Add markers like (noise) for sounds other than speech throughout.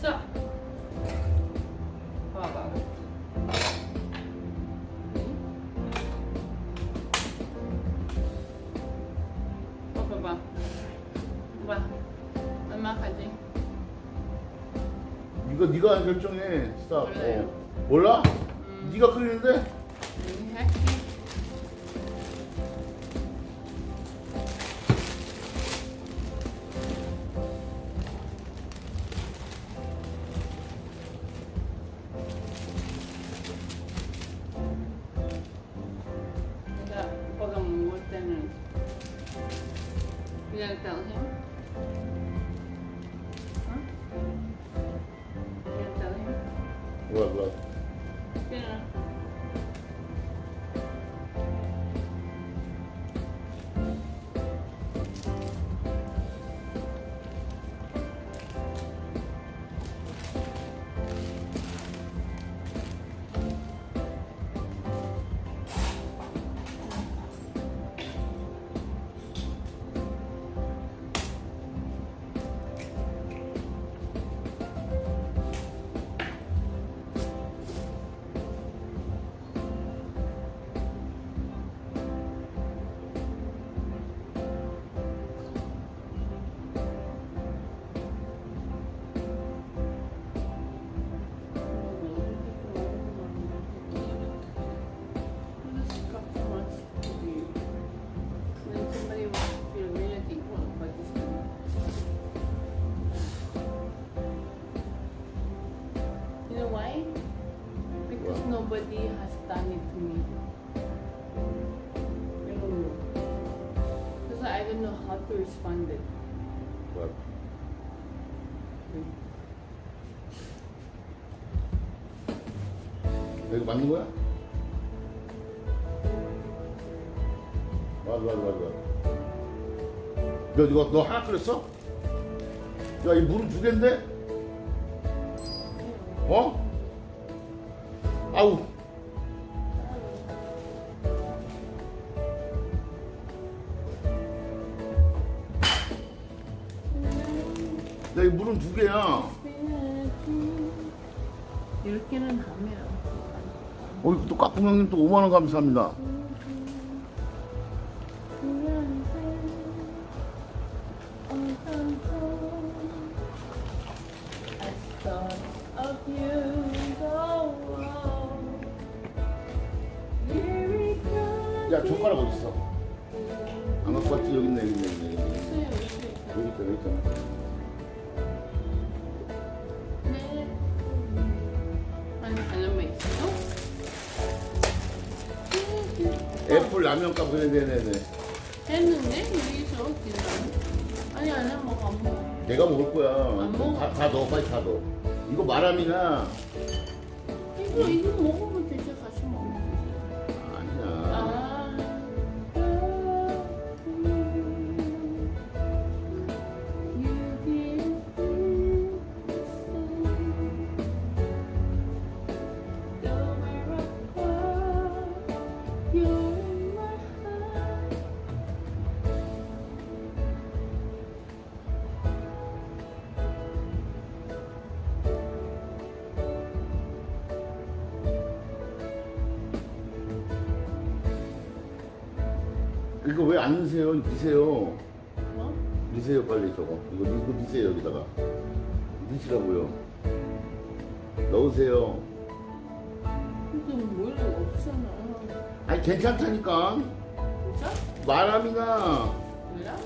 써. 봐봐. 어, 봐봐. 봐. 얼마 가지? 이거 네가 결정해. 스탑. 몰라요. 어. 몰라? 음. 네가 끓이는데? Nobody has done it to me. I don't know. Because I don't know how to respond it. 뭐야. 여기 맞는 거야? 맞아 맞아 맞아. 너 이거 너 하나 끓였어? 야이 물은 두 개인데? 어? 아우. 야, 이 물은 두 개야. 이렇게는 하면 어, 이거 또 까꿍 형님 또 5만 원 감사합니다. 야, 젓가락 어디 있어? 안 갖고 왔지? 여기 있네, 여기 있네, 여기 있네. 여기 있네. 여기 있다, 여기 있잖아. 네. 아니, 아니면 있어? 애플 라면 값 그래, 네네네. 했는데 여기서 기다려. 아니 안해 먹어 안 먹어. 내가 먹을 거야. 안 먹어. 다, 다 넣어, 빨리 다 넣어. 이거 마람이나 이거 이거 먹으 이거 왜 안 넣으세요? 넣으세요. 뭐? 넣으세요, 빨리 저거. 이거, 이거 넣으세요, 여기다가. 넣으시라고요. 넣으세요. 근데 뭘 없잖아. 아니, 괜찮다니까. 진짜? 마람이나. 몰라?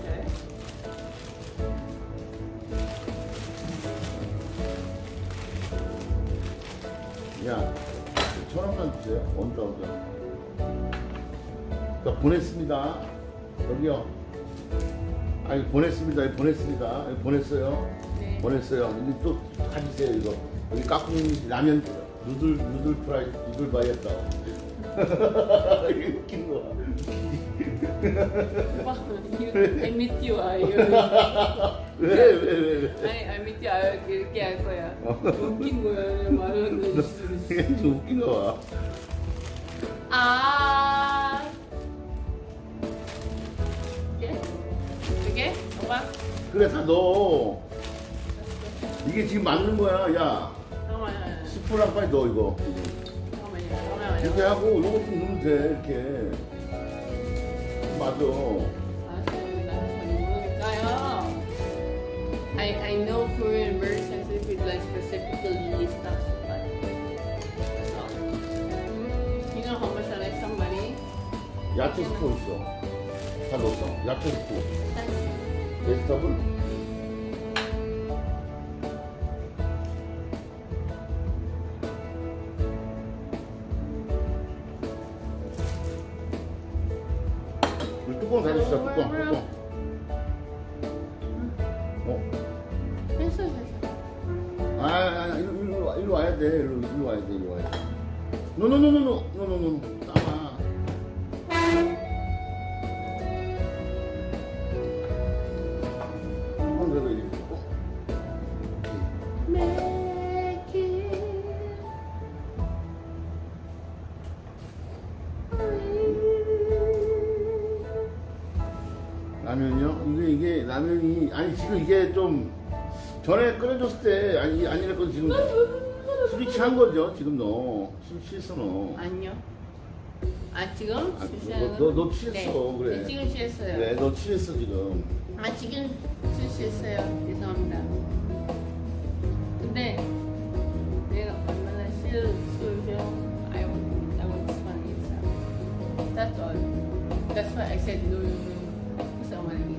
그래? 야, 천 원만 주세요. 언제 언제. 자, 보냈습니다. 여기요. 아니 보냈습니다. 여기 보냈습니다. 여기 보냈어요. 네. 보냈어요. 여기 또 가지세요 이거. 여기 까꿍 라면 누들 누들 프라이 누들 바이 했다. (laughs) 웃긴 거야. I meet you 아 이거. (laughs) 왜왜 왜 왜? 아니 I meet you 아 이렇게 할 거야. 웃긴 거야. (laughs) 이게 좀 웃긴 거야. 아. 오빠? 그래 다 넣어. 이게 지금 맞는 거야. 야, 잠깐만요. 스프랑 빨리 넣어 이거. 잠깐만요. 잠깐만요. 이렇게 하고 요거 좀 넣으면 돼. 이렇게. 맞아. 알았어요. 모르니까요. I I know Korean very sensitive like specifically stuff, but all. You know how much I like somebody? 야채 스프 있어. 다 넣었어. 야채 스프. That's 우리 뚜껑 닫으시다 뚜껑. 뚜껑. 어? 됐어 됐어. 아, 아 일로, 일로, 와- 일로 와야 돼. 일로, 일로 와야 돼 일로 와야 돼. 노노노노노 노노노 전에 끓여줬을 때 아니 아니랬거든 지금 술이 취한 거죠 지금 너술 취했어 너 아니요. 아 지금 아, 너- 너- 너 취했어, 네. 그래. 네, 지금 취했어요. 그래 너 취했어 지금 아 지금 술 취했어요. 죄송합니다. 근데 내가 얼마나 술 술죠? I want I want this one itself. That's all. That's why I said no no no. Ko malagi.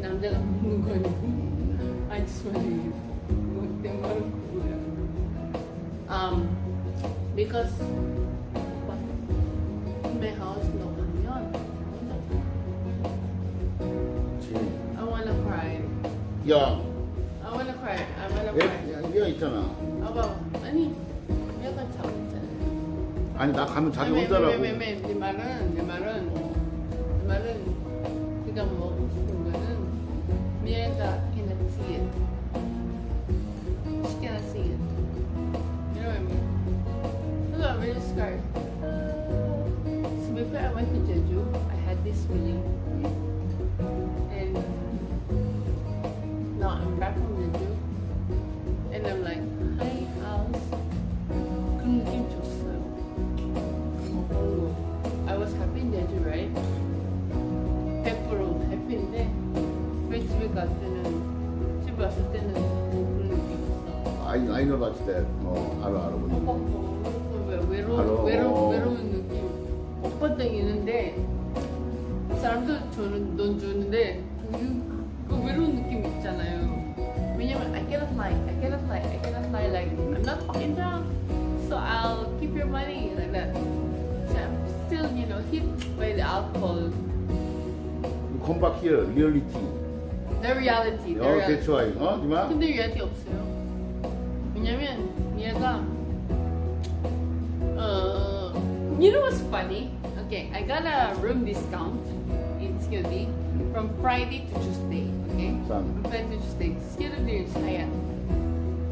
남자가 먹는 거 아니고 I just want to eat. 뭐 때문에 그거야. Um, because what? my house no onion. I wanna cry. 야 I wanna cry. I wanna 얘, cry. 야, 얘가 있잖아 아빠 아니 얘가 자고 있잖아요. 아니 나 가면 자기 매, 혼자라고 매, 매, 매, 내 말은 내말 I'm really scared. So before I went to Jeju, I had this feeling, and now I'm back from Jeju, and I'm like, hi house. 그런 느낌 줬어요. 어, I was happy in Jeju, right? 100% 해피인데 왜 집에 갈 때는 집에 왔을 때는 그런 느낌이었어. I, I know about that 어 알아 알아 뭔지 오빠 어, 왜 외로 알아. 외로 외로운 느낌. 오빠 땡 있는데 사람도 주는 돈 주는데 그, 그 외로운 느낌 있잖아요. 왜냐면 I cannot lie, I cannot lie, I cannot lie like I'm not fucking drunk, so I'll keep your money like that. So I'm still you know hit by the alcohol, You come back here reality the reality, the 어 reality. that's why 어 니마 근데 얘한테 없어요. 왜냐면 얘가 uh, you know what's funny? Okay, I got a room discount in COD from Friday to Tuesday. Okay, 싼 from Friday to Tuesday. COD 사야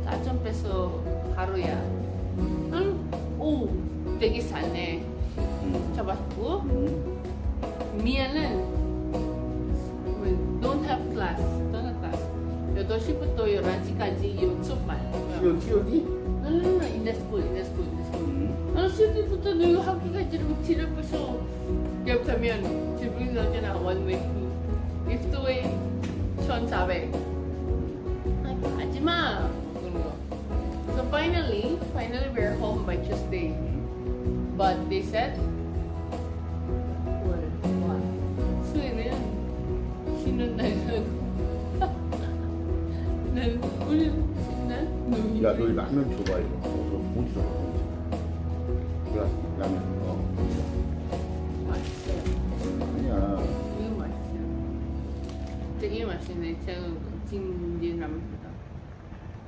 4천 peso 하루야. 응? 오, 되게 싸네. 음. 잡았고 음. 미아는 don't have class, don't have class. 8시부터 11시까지 연습만. 티어 티어디 No, no, no, in the school, in the school, in the school. 아니, 시부터 내가 학기까지 이렇게 티를 빼서 기억하면 지금 나잖아, one way. If two way, 1,400. Like, 하지 마. 그런 거. So finally, finally we're home by Tuesday. But they said, 야, 너 라면 줘봐 이거. 어, 봉지 줘봐. 봉지. 그래, 라면. 어. 맛있어요. 아니야. 이거 맛있어요. 되게 맛있네. 제가 진진 라면보다.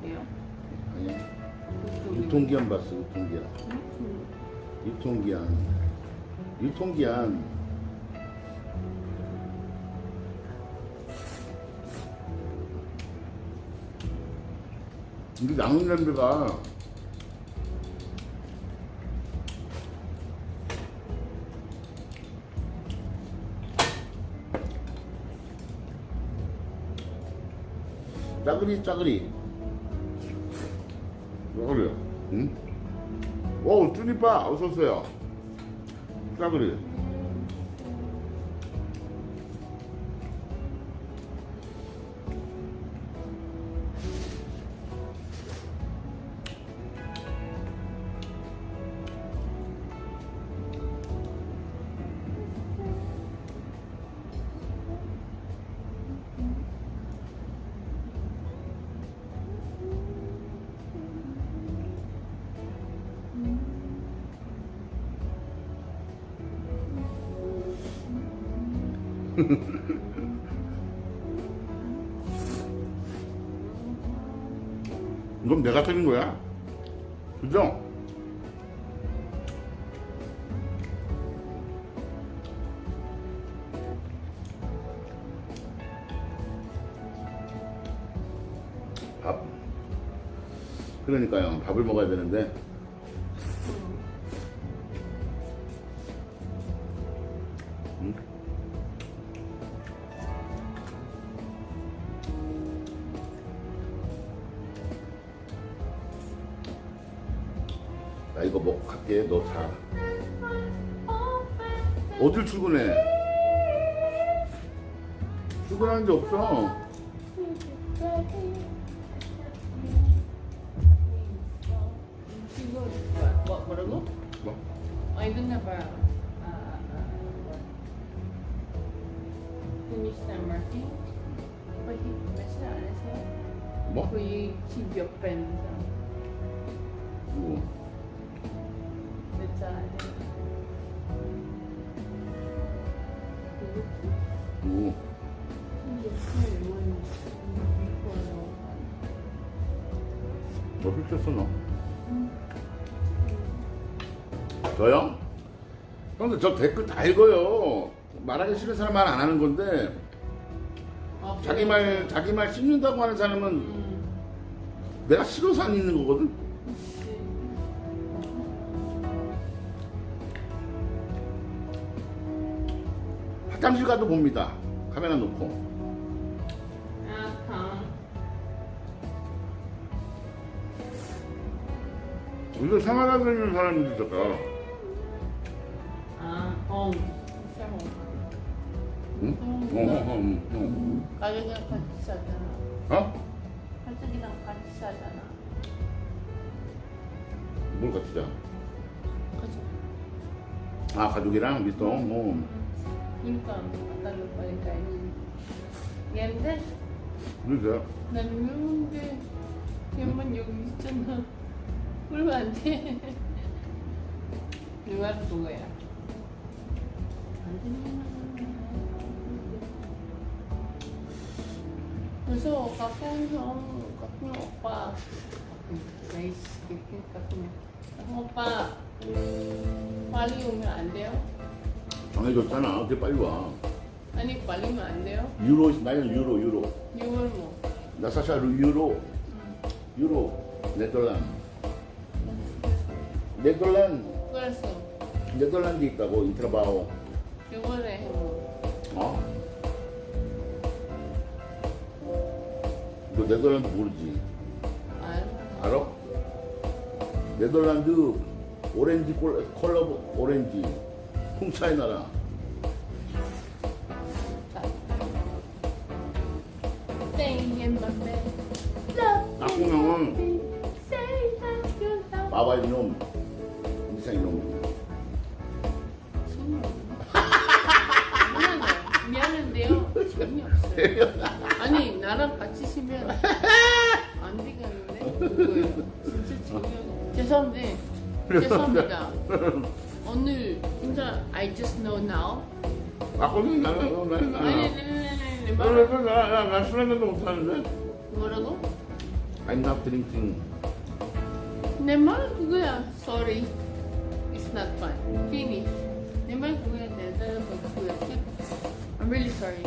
왜요? 아니야. 유통기한 봤어. 유통기한. 유통기한. 유통기한. 우리 라면 냄새가 짜그리 짜그리 싸그려. 응? 오, 쭈니빠, 어서오세요. 싸그려. (laughs) 이건 내가 틀린 거야. 그죠? 밥. 그러니까요. 밥을 먹어야 되는데. 어딜 출근해? 출근하는 데 없어. 뭐 뭐라고? 뭐? 아 이건 나 봐. 아, he messed up, that's 뭐? Kuyi keep 누구? 뭐 훔쳤어 너? 저요? 형들 저 댓글 다 읽어요. 말하기 싫은 사람 말 안 하는 건데 자기 말 자기 말 씹는다고 하는 사람은 내가 싫어서 안 읽는 거거든. 화장실 가도 봅니다. 카메라 놓고. 이거 생활하고 있는 사람들이 있을까? 아, 어. 세모. 응? 어, 어, 어, 어. 가족이랑 같이 사잖아. 어? 가족이랑 같이 사잖아. 뭘 같이 자? 가족. 아 가족이랑 미 ka, matalo pa rin kayo. Ganda. 그러세요? 나는데 걔만 여기 있잖아. 그러면 안 돼. (laughs) 누가 돼. 그래서 가끔 형, 가끔 오빠, 나이스, 이렇게 가끔 오빠 빨리 오면 안 돼요? 정해줬잖아 어떻게 빨리 와 아니 빨리면 안 돼요? 유로 나는 유로 유로 6월 뭐? 나 사실 유로 유로 네덜란드 네덜란드 그래서 네덜란드 있다고 인트라바오 6월에 뭐? 어? 너 네덜란드 모르지? 알 알아? 네덜란드 오렌지 콜- 컬러 오렌지 홍차의 나라 Staying in my bed. 낙공명은 마바 이 놈 인사 이놈 미안해. 미안한데요. 재미 없어요. 아니 나랑 같이 쉬면 안 되겠는데? (laughs) 진짜 재미 없. 죄송한데 죄송합니다. (laughs) 오늘 진짜 I just know now. 낙공명 나는 나는 아니 아니 나는 아니 아니 말 나나술 한잔도 못하는데 뭐라고? I'm not drinking 내 말 그거야. Sorry. It's not fun. Finish. 내 말 그거야. 내 말 그거야. I'm really sorry.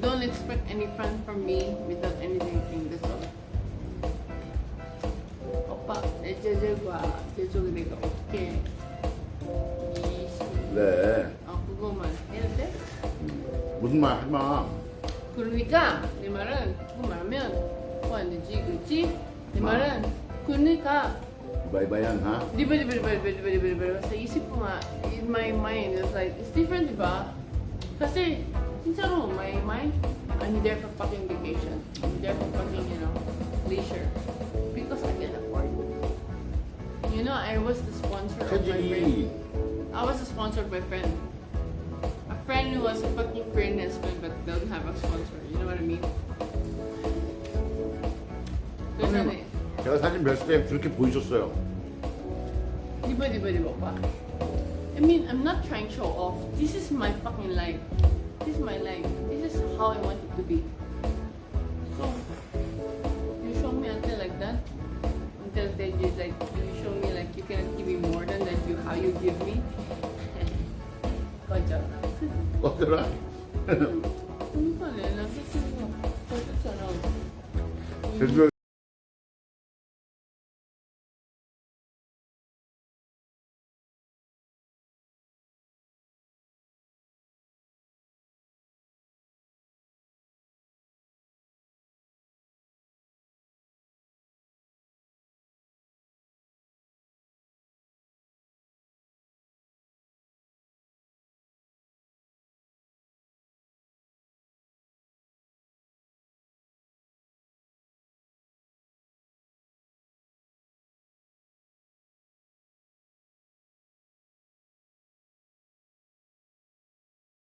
Don't expect any fun from me without any drinking. That's all. 오빠, 내 제절과 제족이 내가 어떻게 이 네 어, 그거만 돼? 무슨 말 하지 마 그러니까 내 말은 그거 말하면 그거 안 되지, 그렇지? 내 말은 di ba, di ba, sa isip ko nga, in my mind, it's like, it's different, di ba? Kasi, sincero, my mind, I'm there for fucking vacation. I'm there for fucking, you know, leisure. Because I can afford it. You know, I was the sponsor of my friend. 체질이 I was the sponsor of my friend. A friend who was a fucking friend husband but doesn't have a sponsor. You know what I mean? There's Ano an, 제가 사진 뵀을 때 그렇게 보이셨어요. Di ba, di ba, di ba pa? I mean, I'm not trying to show off. This is my fucking life. This is my life. This is how I want it to be. of the (laughs)